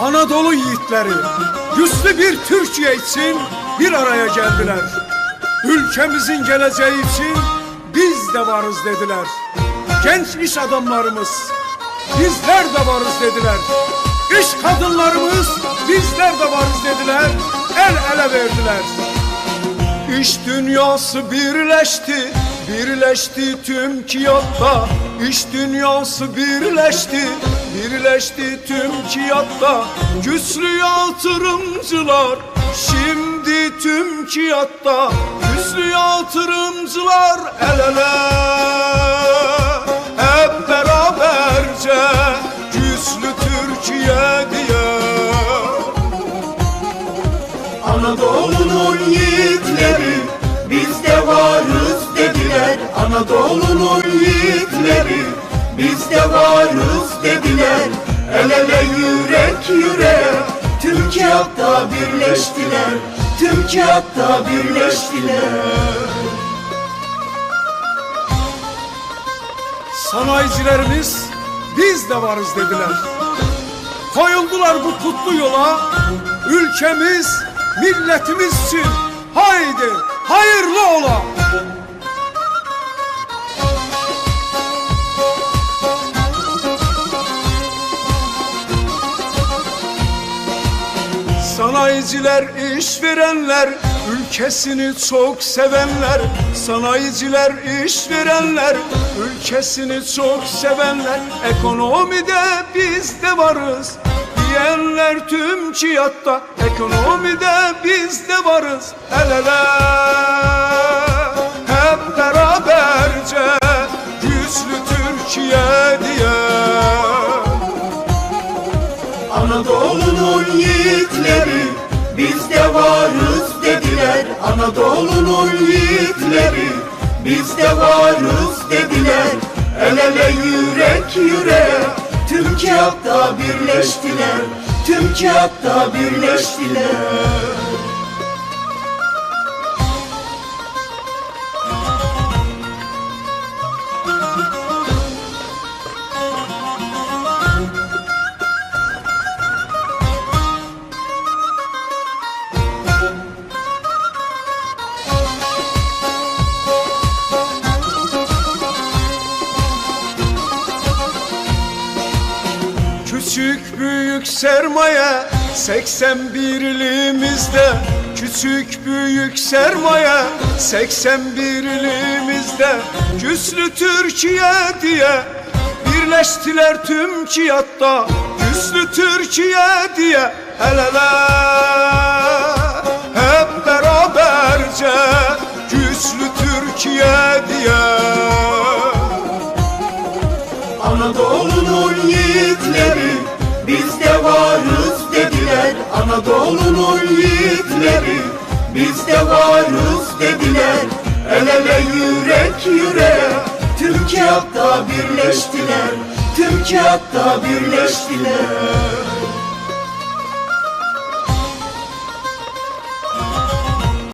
Anadolu yiğitleri güçlü bir Türkiye için bir araya geldiler. Ülkemizin geleceği için biz de varız dediler. Genç iş adamlarımız bizler de varız dediler. İş kadınlarımız bizler de varız dediler. El ele verdiler. İş dünyası birleşti, birleşti tüm kiyatta. İş dünyası birleşti, birleşti tüm kiyatta. Güçlü yatırımcılar şimdi tüm kiyatta. Güçlü yatırımcılar el ele. Hep beraberce güçlü Türkiye diye. Anadolu'nun Anadolu'nun yiğitleri biz de varız dediler El ele yürek yüreğe tüm kağıtta birleştiler Tüm kağıtta birleştiler Sanayicilerimiz biz de varız dediler. Koyuldular bu kutlu yola. Ülkemiz, milletimiz için haydi hayırlı ola. Sanayiciler, işverenler, ülkesini çok sevenler. Sanayiciler, işverenler, ülkesini çok sevenler. Ekonomide biz de varız diyenler tüm kiyatta. Ekonomide biz de varız el ele. Anadolu'nun yiğitleri biz de varız dediler. Anadolu'nun yiğitleri biz de varız dediler. El ele yürek yüreğe tüm kağıtta birleştiler. Tüm kağıtta birleştiler Küçük büyük sermaye 81 ilimizde Küçük büyük sermaye 81 ilimizde Güçlü Türkiye diye Birleştiler tüm kiyatta. Güçlü Türkiye diye El ele Hep beraberce. Güçlü Türkiye diye. Anadolu'nun yiğitleri Anadolu'nun yiğitleri biz de varız dediler. El ele yürek yüreğe tüm kağıtta birleştiler. Tüm kağıtta birleştiler